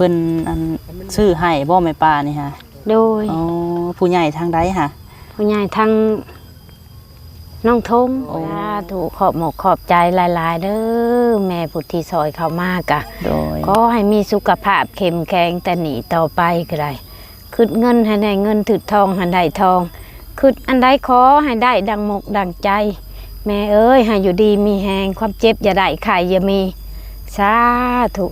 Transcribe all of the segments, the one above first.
พิ่นอันซื้อให้บ่แม่ป้านี่ฮะโดยอ๋อผู้ใหญ่ทางใดฮะผู้ใหญ่ทั้งน้องทงโอ้สาถูกขอบหมกขอบใจหลายๆเด้อแม่พุทธิซอยเขามากะโดยขอให้มีสุขภาพเข้มแข็งแต่หนีต่อไปก็ได้คืดเงินให้ได้เงินถือทองให้ได้ทองคืดอันใดขอให้ได้ดังมกดังใจ แม่เอ้ยให้อยู่ดีมีแหงความเจ็บอย่าได้ไข่อย่ามีสาธุ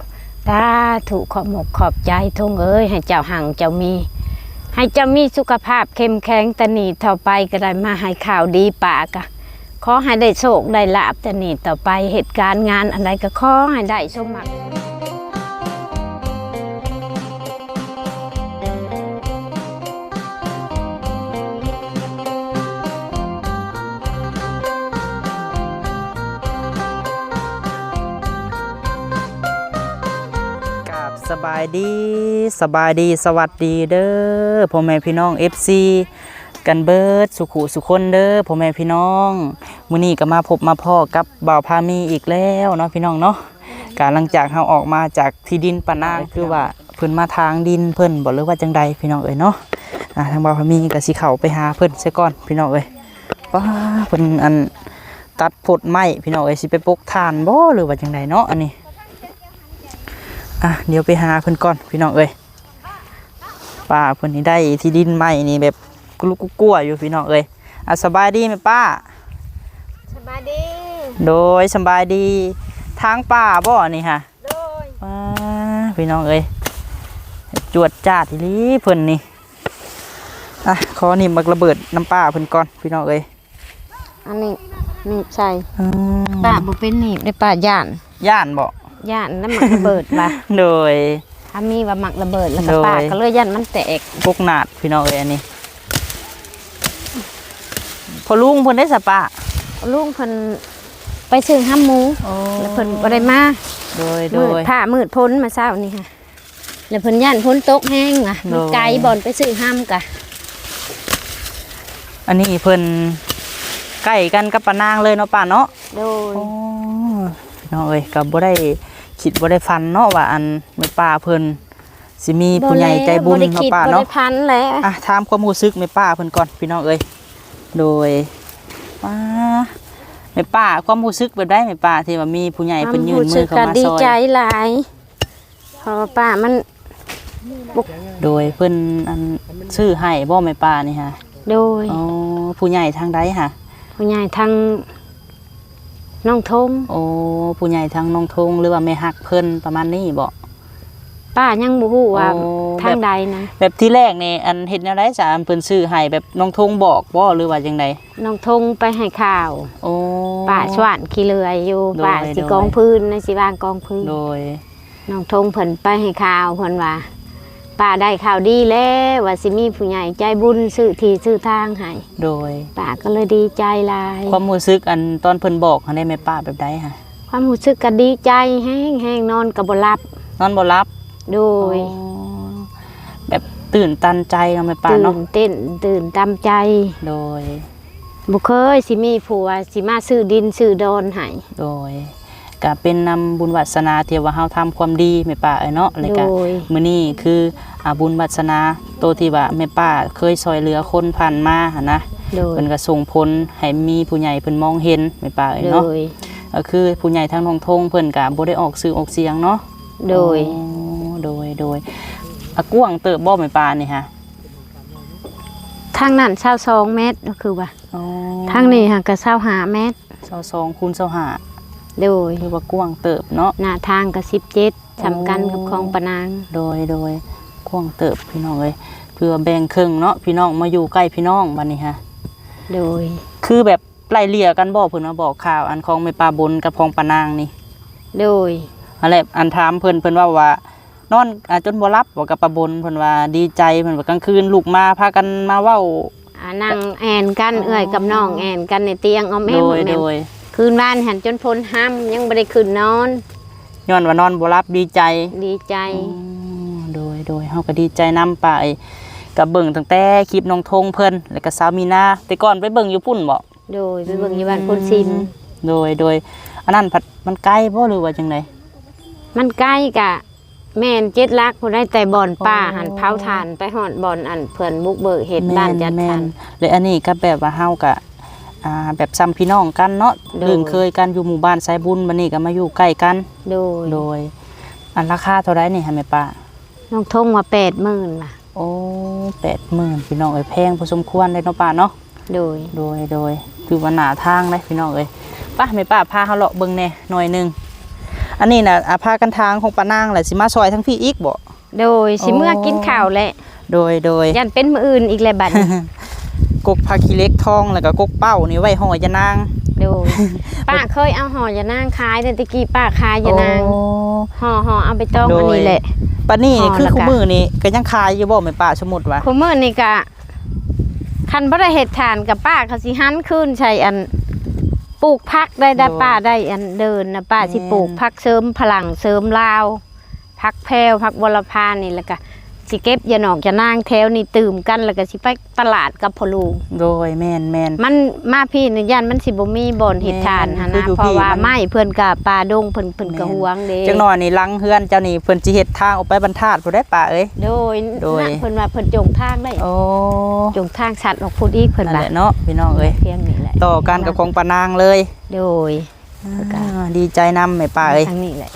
สาธุขอบหมกขอบใจทงเอ้ยให้เจ้าหังเจ้ามี ให้เจ้ามีสุขภาพเข้มแข็งตนีต่อไปก็ได้มาให้ข่าวดีปากะขอให้ได้โชคได้ลาบตนีต่อไปเหตุการณ์งานอะไรก็ขอให้ได้สมหวัง บสบายดีสบายดีสวัสดีเด้อพ่อแม่พี่น้อง FC กันเบิดสุขุสุคนเด้อพ่อแม่พี่น้องมื้อนี้ก็มาพบมาพ่อกับบ่าวพามีอีกแล้วเนาะพี่น้องเนาะการหลังจากเฮาออกมาจากที่ดินปะนางคือว่าเพิ่นมาทางดินเพิ่นบ่หรือว่าจังใดพี่น้องเอ้ยเนาะอะทางบ่าวพามีก็สิเข้าไปหาเพิ่นซะก่อนพี่น้องเอ้ยป้าเพิ่นอันตัดผดไม้พี่น้องเอ้ยสิไปปกทานบ่หรือว่าจังใดเนาะอันนี้ อะเดี๋ยวไปหาเพิ่นก่อนพี่น้องเอ้ยป้าเพิ่นนี่ได้ที่ดินใหม่นี่แบบกลุกกลัวอยู่พี่น้องเอ้ยอะสบายดีไหมป้าสบายดี โดยสบายดีทางป่าบ่นี่ฮะโดยป้าพี่น้องเอ้ยจวดจาดอีหลีเพิ่นนี่อะขอนี่มักระเบิดน้ำป้าเพิ่นก่อนพี่น้องเอ้ยอันนี้หนีบใส่อืมป้าบุเป็นหนีบได้ป้าย่านย่านบ่ ย่านน้ำหมักระเบิดป่ะโดย ถ้ามีว่าหมักระเบิดแล้วก็โดยป้าก็เลยย่านมันแตกพวกหนาดพี่น้องเอ้ยอันนี้พอลุงเพิ่นได้สะปะลุงเพิ่นไปซื้อห้ามหมูแล้วเพิ่นบ่ได้มาโดยโดมืดยผ้ามืดพ้นมาเช้านี่ค่ะแล้วเพิ่นย่านพ้นตกแห้งอะมันโดยไกลบ่อนไปซื้อห้ามกะอันนี้เพิ่นใกล้กันกับปะนางเลยเนาะป้าเนาะโดยโอ้ พี่น้องเอ้ยก็บ่ได้คิดบ่ได้ฟันเนาะว่าอันแม่ป้าเพิ่นสิมีผู้ใหญ่ใจบุญบ่ได้เนาะคิดป้าบ่เนาะได้พันแล้วอะถามความรู้สึกแม่ป้าเพิ่นก่อนพี่น้องเอ้ยโดยป้าแม่ป้าความรู้สึกแบบใดแม่ป้าที่ว่ามีผู้ใหญ่เพิ่นยื่นมือเข้าก็มาดีซอยใจหลายเพราะว่าป้ามันโดยเพิ่นอันซื้อให้บ่แม่ป้านี่ฮะโดยอ๋อผู้ใหญ่ทางใดฮะผู้ใหญ่ทาง น้องทงโอ้ผู้ใหญ่ทางน้องทงหรือว่าแม่ฮักเพิ่นประมาณนี้บ่ป้ายังบ่ฮู้ว่าโอ้ทางใดนะแบบที่แรกนี่อันเฮ็ดแนวใดจ้ะอันเพิ่นซื้อให้แบบน้องทงบอกบ่หรือว่าจังไดน้องทงไปให้ข่าวโอ้ป้าชวานขี้เลือยอยู่โดยป้าสิโดยกองพื้นนะสิวางกองพื้นโดยน้องทงเพิ่นไปให้ข่าวเพิ่นว่า ป้าได้ข่าวดีแล้วว่าสิมีผู้ใหญ่ใจบุญซื้อที่ซื้อทางให้โดย ป้าก็เลยดีใจหลาย ความรู้สึกอันตอนเพิ่นบอกหันได้แม่ป้าแบบใดฮะความรู้สึกก็ดีใจแห้งแห้งนอนก็บ่หลับนอนบ่หลับโดยอ๋อแบบตื่นตันใจเนาะแม่ป้าตื่เนาะนเต้นตื่นตามใจโดยบ่เคยสิมีผัวสิมาซื้อดินซื้อดอนให้โดย ก็เป็นนำบุญวัสนาที่ว่าเฮาทำความดีแม่ป้าเอ้ยเนาะแล้วโดก็ยมื้อนี้คืออาบุญวัสนาโตวที่ว่าแม่ป้าเคยซอยเหลือคนผ่านมาหั่นนะโดยเพิ่นก็ส่งผลให้มีผู้ใหญ่เพิ่นมองเห็นแม่ป้าเอ้ยโดเนาะยก็คือผู้ใหญ่ทางหนองทงเพิ่นก็บ่ได้ออกสื่อออกเสียงเนาะโดยอ๋อโดยโดยอะกวางเติบบ่แม่ป้านี่ฮะทางนั้น22เมตรก็คือว่าอ๋อทางนี้ค่ะก็25เมตร22คูณ25 โดย คือว่ากวางเติบเนาะหน้าทางก็17สำคัญกับคลองปะนาง โดยโดยกวางเติบพี่น้องเอ้ยเพื่อแบ่งครึ่งเนาะพี่น้องมาอยู่ใกล้พี่น้องบัดนี้ฮะโดย คือแบบไล่เลี่ยกันบ่เพิ่นมาบอกข่าวอันของแม่ป้าบนกับของปานางนี่โดยอะไรอันถามเพิ่นเพิ่นว่าว่านอนอ่าจนบ่รับบ่กับปาบนเพิ่นว่าดีใจเพิ่นว่ากลางคืนลูกมาพากันมาเว้าอ่านั่งแอนกันเอื้อยกับน้องแอนกันในเตียงเอาแม่โดหมยดแม่โดย คืนบ้านหันจนพ้นห้ำยังบ่ได้ขึ้นนอน ย้อนว่านอนบ่รับดีใจดีใจอืมโดยโดยเฮาก็ดีใจนำไปกับเบิ่งตั้งแต่คลิปน้องทงเพิ่นแล้วก็สาวมีนาแต่ก่อนไปเบิ่งอยู่พุ่นบ่โดยไปเบิ่งอยู่บ้านพ้นซิมโดยโดยอันนั้นผัดมันไกลบ่หรือว่าจังไดมันใกล้กะ แม่นเจ็ดลักผู้ได้แต่บ่อนป่าโอ้หันเผาถ่านไปหอดบ่อนอันเพิ่นบุกเบิกเฮ็ดบ้านจัดแม่ทานๆเลยอันนี้ก็แบบว่าเฮากะ อ่าแบบซ้ำพี่น้องกันเนาะโดยถึงเคยกันอยู่หมู่บ้านสายบุญบัดนี้ก็มาอยู่ใกล้กัน โดยโดย อันราคาเท่าไรนี่ฮะแม่ป้าน้องทงว่า80,000ล่ะ โอ้แปดหมื่นพี่น้องเอ้ยแพงพอสมควรเลยเนาะป้าเนาะโดย โดยโดยคือว่าหนาทางเลยพี่น้องเอ้ยป้าแม่ป้าพาเขาเลาะเบิ่งแหน่หน่อยหนึงอันนี้น่ะอาพากันทางของป้านางแหละสิมาซอยทั้งพี่อีกบ่ โดยสิโอ้ เมื่อกินข้าวแหละโดยโดย ยันเป็นมื้ออื่นอีกแหละบัดนี้ กกพาคีเล็กทองแล้วก็กกเป้านี่ไว้ห่อยะนางโดยป้าเคยเอาห่อยานางขายแต่ตะกี้ป้าขายยานางโอ้ห่อห่อเอาไปต้มโดยอันนี้แหละปานนี้นี่อ๋อคือแล้วก็คู่มือนี่ก็ยังขายอยู่บ่แม่ป้าสมมุติว่าคุมื้อนี่ก็คันบ่ได้เฮ็ดทานกับป้าก็สิหันคืนใช้อันปลูกผักได้ได้ป้าได้อันเดินนะป้าสิปลูกผักเสริมพลังเสริมลาวผักแพรวผักวรพานี่แล้วก็ สิเก็บยาหนอกยานางแถวนี่ตื่มกันแล้วก็สิไปตลาดกับพ่อลุงโดยแม่นแม่น มันมาพี่นี่ยันมันสิบ่มีบ่อนเฮ็ดทานหั่นแม่นคืออยู่นะเพราะว่าพี่มัน ไม้เพิ่นก็ป่าดงเพิ่นเพิ่นก็แม่น หวงเด้จังหน่อยนี่ลังเฮือนเจ้านี่เพิ่นสิเฮ็ดทางออกไปบรรทัดผู้ได้ป้าเอ้ย โดยโดยน่ะเพิ่นว่าเพิ่นจงทางได้โอ้จงทางชัดออกพุดอีกเพิ่นนั่นว่าแหละเนาะพี่น้องเอ้ยเพียงนี่แหละต่อกันกับของปานางเลยโดย แล้วก็ อ่าดีใจนำแม่ป้าเอ้ยทางนี้แหละ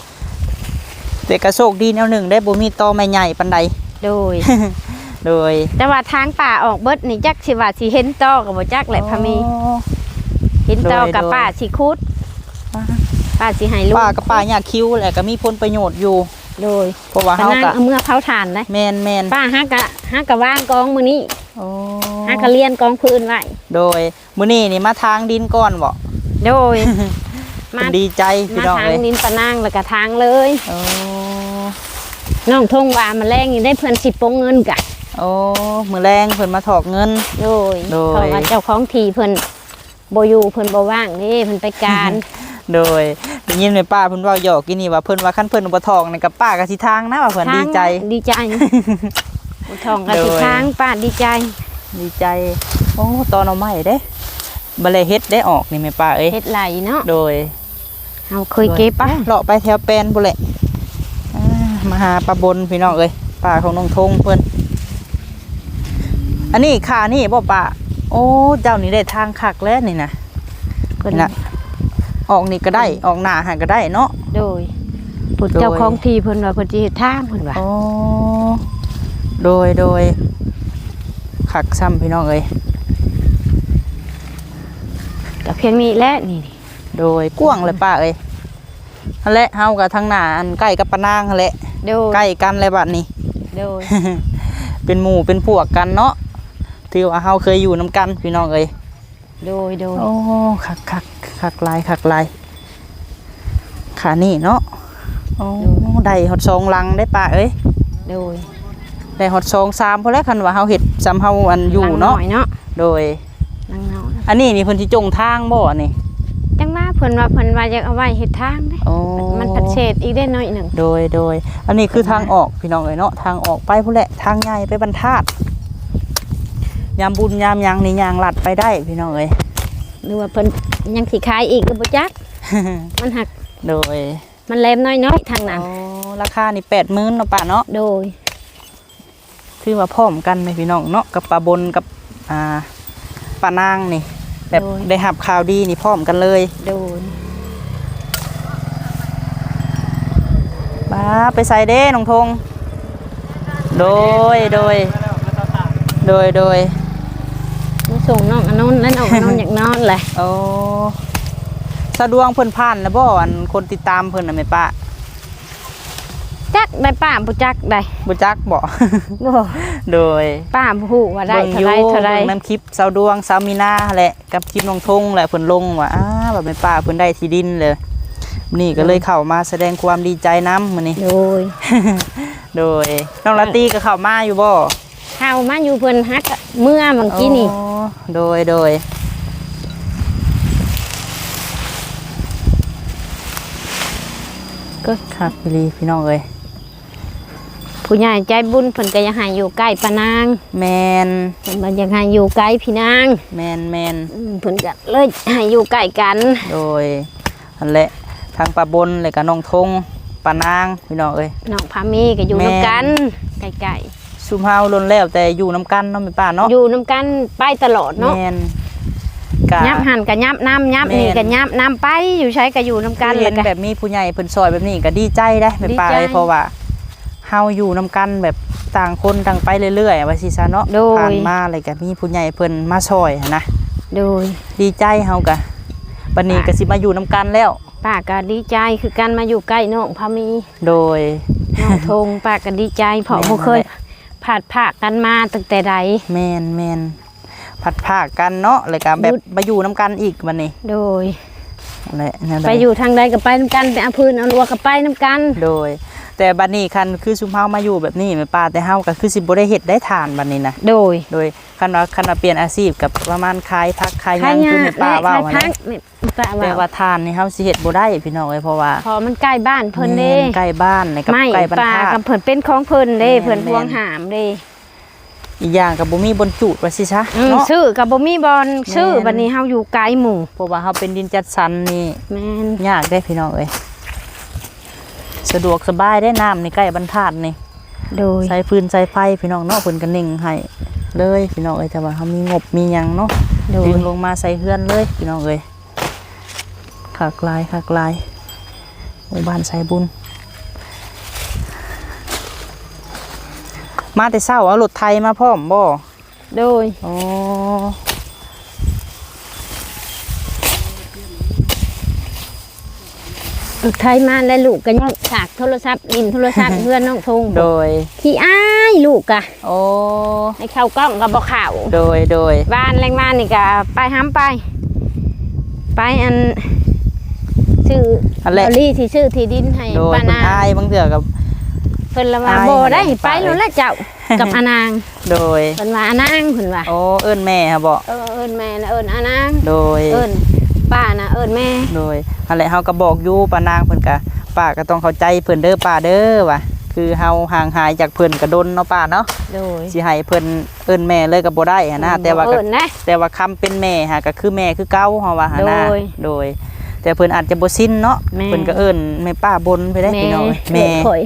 แต่กระโชคดีแนวหนึ่งได้บ่มีตอไม่ใหญ่ปานใด โดย โดยแต่ว่าทางป่าออกเบิดนี่จักสิว่าสิเห็นตอก็บ่จักแหละพะมีอ๋อ เห็นตอโดยกับโดยป้าสิคุดป้าสิให้ลูกป้ากับป้าอยากคิ้วแหละก็มีผลประโยชน์อยู่ โดยเพราะว่าปะเฮานางก็เอาเมื่อเผาถ่านได้แม่นแม่นป้าฮักกะฮักกะว่างกองมื้อนี้โอ้ฮักกะเลียนกองพื้นไว้โดยมื้อนี้นี่มาทางดินก่อนบ่โดย มา ดีใจพี่มาน้องทางเอ้ยนินปะนางแล้วก็ทางเลยโอ้ น้องทงว่ามาแรงนี่ได้เพื่อนสิโปงเงินกะโอ้มื้อแรงเพิ่นมาถอกเงิน โดยโดย เพราะว่าเจ้าของทีเพิ่นบ่อยู่เพิ่นบ่ว่างนี่เพิ่นไปการโดยได้ยินแม่ป้าเพิ่นเว้าหยอกกินนี่ว่าเพิ่นว่าคันเพิ่นบ่ถอกนี่กับป้าก็สิทางนะว่าเพิ่นทางดีใจ ดีใจบ่ทองก็สิโดยทางป้าดีใจ ดีใจโอ้ตอนเอาใหม่เด้บ่เลยเฮ็ดได้ออกนี่แม่ป้าเอ้ยเฮ็ดไหลเนาะโดยเฮาเคยเก็บไปเลาะไปแถวแปลนบุแหละอ่า มาหาปลาบนพี่น้องเอ้ยป่าของน้องทงเพิ่นอันนี้ขานี่บ่ป่าโอ้เจ้านี่ได้ทางคักแล้วนี่นะเพิ่นนี่นะออกนี่ก็ได้ออกหน้าหาก็ได้เนาะโดยผู้โดยเจ้าของทีเพิ่นว่าเพิ่นสิเฮ็ดทางเพิ่นว่าโอ้โดยโดยคักซ้ำพี่น้องเอ้ยก็เพียงนี้แหละนี่โดยกว้างเลยป้าเอ้ยนั่นแหละเฮากับทางหน้าอันใกล้กับปะนางนั่นแหละ โดยใกล้กันเลยบัดนี้ โดย เป็นหมู่เป็นพวกกันเนาะถือว่าเฮาเคยอยู่นํกันพี่น้องเอ้ยโดยโดยโอ้คักคักคักลายคักลายขานี่เนาะโอ้ได้ฮอดสองลังได้ป่ะเอ้ยโดยได้ฮอดสองสามพอแล้วคันว่าเฮาเฮ็ดจำเฮาอันอยู่เนาะหลังอยเนาะโดยนั่งเนาะอันนี้นี่เพิ่นสิจงทางบ่อันนี่จังว่าเพิ่นว่าเพิ่นว่าอยากเอาไว้เฮ็ดทางเด้โอ้มันปัดเศษอีกได้หน่อยหนึ่งโดยโดย อันนี้คือทางออกพี่น้องเอ้ยเนาะทางออกไปพุ่นแหละทางใหญ่ไปบรรทัดยามบุญยามหยังนี่ยางลัดไปได้พี่น้องเอ้ยหรือว่าเพิ่นยังสิขายอีกก็บ่จักมันหักโดย มันแหลมน้อยๆทางนั้นโอ้ราคานี่80,000เนาะป้าเนาะโดยคือว่าพร้อมกันเลยพี่น้องเนาะกับปลาบนกับอ่าปลานางนี่ แบบได้หับข่าวดีนี่พร้อมกันเลยโดยป้าไปใส่เด้น้องทง โดยโดย โดยโดยมาส่งน้องอนนท์นั่นออกอนนท์อยากนอนแหละโอ้สะดวงเพิ่นผ่านแล้วบ่อันคนติดตามเพิ่นน่ะแม่ป้าจักได้ป้าบ่จักได้บ่จักบ่โอ้ โดยป้าบ่ฮู้ว่าได้เท่าไรบิ่งอยู่เท่าไรบิ่งน้ำคลิปสาวดวงสาวมีนาแหละกับคลิปน้องทงแหละเพิ่นลงว่าอ้าแบบแม่ป้าเพิ่นได้ที่ดินเลยนี่ก็เลยเข้ามาแสดงความดีใจนํมื้อนี้โดย โดยน้องลาตีก็เข้ามาอยู่บ่เข้ามาอยู่เพิ่นฮักอะเมื่อเมื่อกี้นี่อ๋อโดยโดยก็คักอีหลีพี่น้องเอ้ย ผู้ใหญ่ใจบุญเพิ่นก็อยากให้อยู่ใกล้ปานางแมนเพิ่นบ่อยากให้อยู่ไกลพี่นางแมนแมนอืมเพิ่นก็เลยให้อยู่ใกล้กันโดยอันแหละทางปลาบนเลยกับน้องทงปานางพี่น้องเอ้ย น้องพามีก็อยู่แม่ นํกันไกลซุมเฮาล้นแล้วแต่อยู่นํกันเนาะแม่ป้าเนาะๆอยู่นํกันไปตลอดเนาะแม่นกะ ยับหันก็ยับน้ำยับแม่นนี่ก็ยับน้ำไปอยู่ใช้ก็อยู่นํกันเห็แล้วนก็ แบบมีผู้ใหญ่เพิ่นซอยแบบนี้ก็ดีใจได้แม่ป้าดีใจเลยเพราะว่า เฮาอยู่นํกันแบบต่างคนต่างไปเรื่อยๆว่าสิซะเนาะโดย ผ่านมาอะไรก็มีผู้ใหญ่เพิ่นมาซอยหั้นนะโดย ดีใจเฮาก็บัดนี้ก็สิมาอยู่นํกันแล้ว ป้าก็ดีใจคือกันมาอยู่ใกล้น้องพามีโดย น้องทงป้าก็ดีใจเพราะแม่นบ่เคยแหละผาดผากกันมาตั้งแต่ใด แม่นแม่นผัดภาคกันเนาะแล้วก็แบบหยุดมาอยู่นํกันอีกบัดนี้โดยนั่นแหละนั่นแหละไปอยู่ทางใดก็ไปนํกันไปเอาพื้นเอารัวก็ไปนํกัน โดย แต่บัดนี้คันคือซุมเฮามาอยู่แบบนี้แม่ป้าแต่เฮาก็คือสิบ่ได้เฮ็ดได้ทานบัดนี้นะโดยโดยคันว่าคันว่าเปลี่ยนอาชีพกับประมาณขายพักขายหใครยังยาคือแม่ป้าและเว้าใครหั่นพันะกนี่ป้าแต่ว่าว่าทานนี่เฮาสิเฮ็ดบ่ได้พี่น้องเอ้ยเพราะว่าพอมันใกล้บ้านเพิ่นเด้แม่ใกล้บ้านในกับไม่ใกล้บ้านป้าธากัตุบเพิ่นเป็นของเพิ่นเด้แม่น เพิ่นแม่นพวงหามเด้อีกอย่างก็บ่มีบนจุดว่าสิซะอืมเนาะซื้อกับบ่มีบอลซื้อแม่น บัดนี้เฮาอยู่ไกลหมู่เพราะว่าเฮาเป็นดินจัดสรรนี่แม่นยากได้พี่น้องเอ้ย สะดวกสบายได้น้ำนี่ใกล้บรรทัดนี่โดยใช้ฟืนใช้ไฟพี่น้องเนาะเพิ่นก็เน่งให้เลยพี่น้องเอ้ยแต่ว่าเฮามีงบมีหยังเนาะโดยดึงลงมาใส่เฮือนเลยพี่น้องเอ้ยขากลายขากลายหมู่บ้านสายบุญ มาแต่เช้าเอารถไทยมาพร้อมบ่โดยโอ้ลูกไทยมาแล้วลูกก็ยัง ฉากโทรศัพท์ลินโทรศัพท์เพื่อนน้องทงโดยขี้อ้ายลูกกะโอ้ให้เข้ากล้องก็บ่เข้าโดยโดยบ้านแรงบ้านนี่ก็ไปห้ามไป ไปอันชื่ออันแรกบรี่ที่ชื่อที่ดินให้โดยป้าเพิ่นนางอายบางเถื่อกับเพิ่นละว่าอายบ่ได้ให้ไปป้าแล้วแหละเจ้ากับอานาง โดยเพิ่นว่าอานางเพิ่นว่าโอ้เอิ้นแม่ครับบ่เออเอิ้นแม่นะเอิ้นอานาง โดยเอิ้นป้านะเอิ้นแม่ โดยอันแหละเฮาก็บอกอยู่ป้านางเพิ่นก็ ป้าก็ต้องเข้าใจเพิ่นเด้อป้าเด้อว่าคือเฮาห่างหายจากเพิ่นก็ดนเนาะป้าเนาะโดย สิให้เพิ่นเอิ้นแม่เลยก็บ่ได้หันนะแต่ว่าก็เอิ้นนะแต่ว่าคำเป็นแม่ฮะก็คือแม่คือเก่าเฮาว่าหั่นนะโดยโดย แต่เพิ่นอาจจะบ่ชินเนาะแม่ เพิ่นก็เอิ้นแม่ป้าบนไปได้พี่น้องแม่ข่อย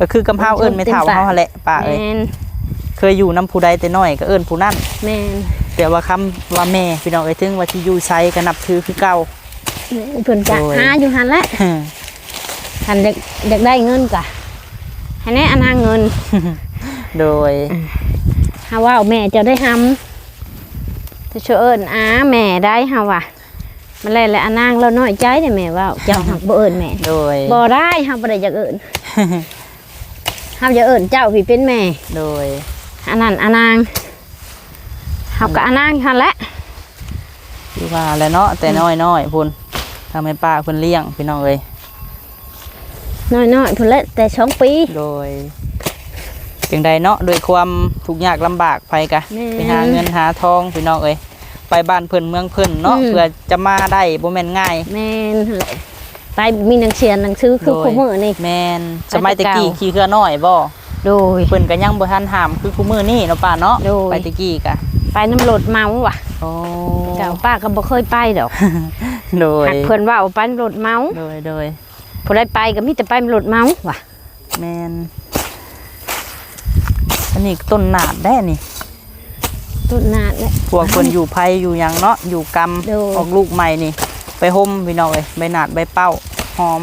ก็คือกำเฮาเอิ้นแม่เฒ่าเฮาหั่นแหละป้าเอ้ยแม่นเคยอยู่นํผู้ใดแต่น้อยก็เอิ้นผู้นั้น แม่นแต่ว่าคำว่าแม่พี่น้องเอ้ยถึงว่าที่อยู่ไสก็นับถือคือเก่าเพิ่นจะโดย หาอยู่หั่นแหละ คันเด็กเด็กได้เงินกะให้แน่อานางเงิน โดยเฮาว่าแม่จะได้ทำจะช่วยเอิญอาแม่ได้เฮาว่ามันแลแหละอานางเราน้อยใจเด้แม่ว่าเจ้าหักบ่เอิญแม่โดยบ่ได้เฮาบ่ได้อยากเอิญเฮาจะเอิญเจ้าพี่เป็นแม่ โดยอันนั้นอานางเฮาก็อานางหั่นแหละคือว่าแล้วเนาะแต่น้อยน้อยๆพุ่นทำให้ป้าเพิ่นเลี้ยงพี่น้องเอ้ย น้อยๆพุ่นละแต่สองปี โดยจังใดเนาะโดวยความทุกข์ยากลำบากไปกะแม่ไปหาเงินหาทองพี่น้องเอ้ยไปบ้านเพิ่นเมืองเพิ่นเนาะอืมเพื่อจะมาได้บ่แม่นง่าย แม่นหั่นแหละไปมีหนังเสียนหนังสือคือโดย คู่มือนี่ แม่นสมัยไปแต่ตะกี้เก่า ขี่เครือน้อยบ่โดย เพิ่นก็ยังบ่ทันหามคือคู่มือนี่เนาะป้าเนาะโดย ไปตะกี้กะไปน้ำรถเมาว่ะโอ้เจ้าป้าก็บ่เคยไปดอกโดยหักเพิ่นว่าเอาไปน้ำรถเมาโดยโดย พอได้ไปก็มีแต่ไปน้ำรถเมาว่ะแม่นอันนี้ต้นหนาดได้นี่ต้นนาดเนี่ย พวกคนอยู่ไผอยู่หยังเนาะอยู่กรรมโดย ออกลูกใหม่นี่ ไปห่มพี่น้องเอ้ยใบหนาดใบเป้าหอม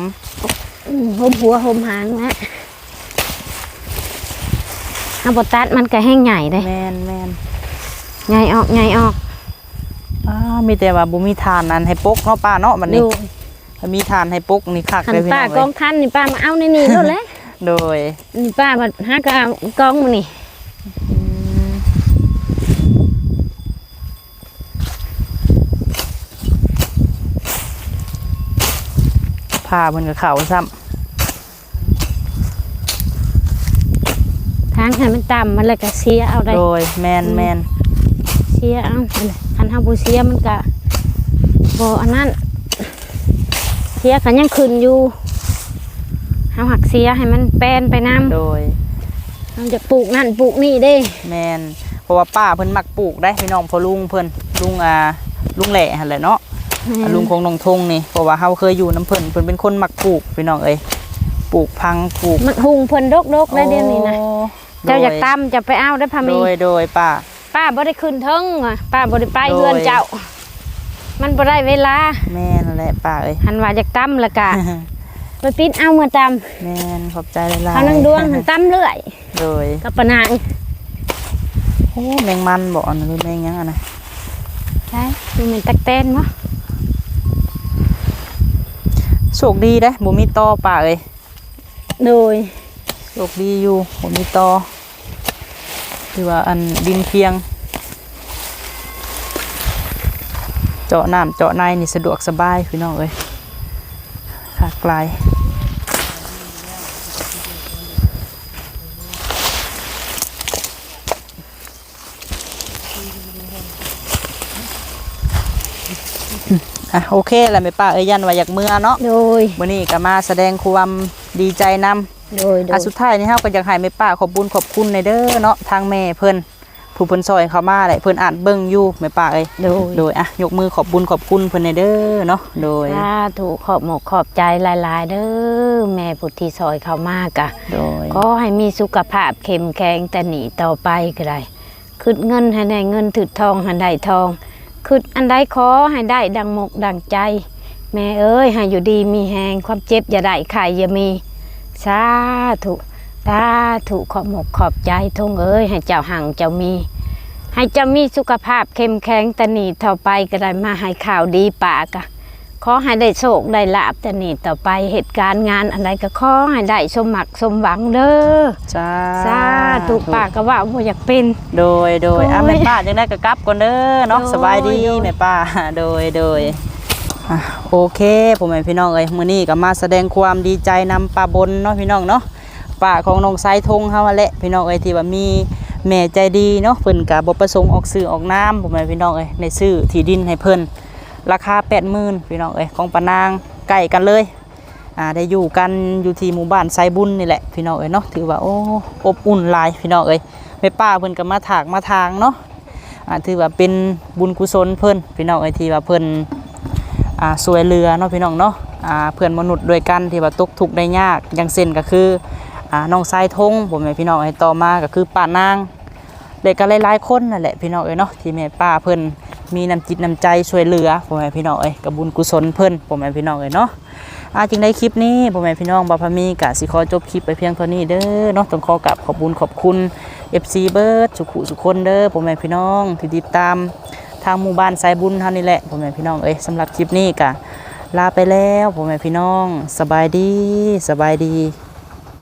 อืมหมหัวหมหางนะเอาบตัดมันก็แห้งใหญ่เลยแม่นแม่นใหญ่ออกใหญ่ออกอ้ามีแต่ว่าบ่มีทานอันให้ปกเนาะป้าเนาะบัดนี้ดู ถ้ามีทานให้ปกนี่คักหันเลยพี่ป้าน้องกเอ้อยงทันนี่ป้ามาเอาในนี่รถเลยโดยนี่ป้ามาหากเอากองมานี่ผ้าเพิ่นก็เข้าซ้ำทางให้มันต่ำมันเลยก็เสียเอาได้โดยแม่นแม่นเสียเอาคันเฮาบ่เสียมันก็บ่อันนั้นเสียก็ยังขึ้นอยู่เฮาหักเสียให้มันแปลนไปน้ำโดยเราจะปลูกนั่นปลูกนี่เด้แม่นเพราะว่าป้าเพิ่นมักปลูกได้พี่น้องเพอลุงเพิ่นลุงอ่าลุงแหล่หั่นแหละเนาะอะลุงคงนงทงนี่เพราะว่าเฮาเคยอยู่น้ำเพิ่นเพิ่นเป็นคนมักปลูกพี่น้องเอ้ยปลูกพังปลูกมันหุงเพิ่นดกๆได้เดี๋ยวนี้นะโอ้เจ้าอยากโดตำจะไปเอาได้อพาโดมียโดยป้าป้าบ่ได้ขึ้นเทิงอะป้าบ่ได้ไปโดยเฮือนเจ้า มันบ่ได้เวลาแม่นั่นแหละป้าเอ้ยหันว่าอยากตำและกะไปปิดเอามาตำแม่นขอบใจหลายๆเขานั่งดวงหันตำเรื่อยโดยกับปะนางโอ้แมงมันบ่อนหรือแมงหยังอะนะใช่ดูมันตักเต้นมั้โชคดีเด้บ่มีตอป้าเอ้ยโดยโชคดีอยู่บ่มีตอคือว่าอันดินเพียง จาะน้ำเจาะในนี่สะดวกสบายพี่น้องเอ้ยขากลายอะโอเคแล้วแม่ป้าเอ้ยยันว่าอยากเมื่อเนาะโดยวันนี้ก็มาแสดงความดีใจนำโดยอะสุดท้ายนี่เฮาก็อยากให้แม่ป้าขอบบุญขอบคุณในเด้อเนาะทางแม่เพิ่น ผู้เพิ่นซอยเข้ามาแหละเพิ่นอ่านเบิ่งอยู่แม่ป้าเอ้ยโดย โดยอะยกมือขอบบุญขอบคุณเพิ่นในเด้อเนาะโดยสาถูกขอบหมกขอบใจหลาย ๆ เด้อแม่พุทธิซอยเขามากอะโดยก็ให้มีสุขภาพเข้มแข็งแต่หนีต่อไปก็ได้คืดเงินให้ได้เงินถือทองให้ได้ทองคืดอันใดขอให้ได้ดังมกดังใจ แม่เอ้ยให้อยู่ดีมีแหงความเจ็บอย่าได้ไข่อย่ามีสาธุ สาธุขอบหมกขอบใจทงเอ้ยให้เจ้าหังเจ้ามี ให้เจ้ามีสุขภาพเข้มแข็งแต่หนีต่อไปก็ได้มาให้ข่าวดีปากอะขอให้ได้โชคได้ลาบแต่หนีต่อไปเหตุการณ์งานอะไรก็ขอให้ได้สมหมักสมหวังเด้อจ้าสาธุปากก็ว่าบ่อยากเป็น โดยโดยอะโอ้ยแม่ป้าจังได้ก็กลับก่อนเด้อเนาะโดยสบายดีโดยแม่ป้าโดยโดยอะโอเคผมแม่พี่น้องเอ้ยมื้อนี้ก็มาแสดงความดีใจนำป้าบนเนาะพี่น้องเนาะ ป้าของน้องไซทงเฮาแหละพี่น้องเอ้ยที่ว่ามีแม่ใจดีเนาะเพิ่นก็บ่ประสงค์ออกสื่อออกน้ำผมแม่พี่น้องเอ้ยในซื้อที่ดินให้เพิ่นราคา80,000พี่น้องเอ้ยของปานางใกล้กันเลยอ่าได้อยู่กันอยู่ที่หมู่บ้านไซบุญนี่แหละพี่น้องเอ้ยเนาะถือว่าโอ้อบอุ่นหลายพี่น้องเอ้ยแม่ป้าเพิ่นก็มาถากมาทางเนาะอ่าถือว่าเป็นบุญกุศลเพิ่นพี่น้องไอ้ที่ว่าเพิ่นอ่าสวยเรือเนาะพี่น้องเนาะอ่าเพื่อนมนุษย์ด้วยกันที่ว่าตกทุกข์ได้ยากอย่างเช่นก็คือ น้องทรายทงผมแม่พี่น้องไอ้ต่อมาก็คือป้านางเด็กก็หลายๆคนนั่นแหละพี่น้องเอ้ยเนาะที่แม่ป้าเพิ่นมีน้ำจิตน้ำใจช่วยเหลือผมแม่พี่น้องเอ้ยกับบุญกุศลเพิ่นผมแม่พี่น้องเอ้ยเนาะอาจึงได้คลิปนี้ผมแม่พี่น้องบ่พมีกะสิขอจบคลิปไปเพียงเท่านี้เด้อเนาะต้องขอกราบขอบบุญขอบคุณ FC เบิร์ดสุขุสุขคนเด้อผมแม่พี่น้องที่ติดตามทางหมู่บ้านสายบุญเท่านี้แหละผมแม่พี่น้องเอ้ยสำหรับคลิปนี้กะลาไปแล้วผมแม่พี่น้อง สบายดีสบายดี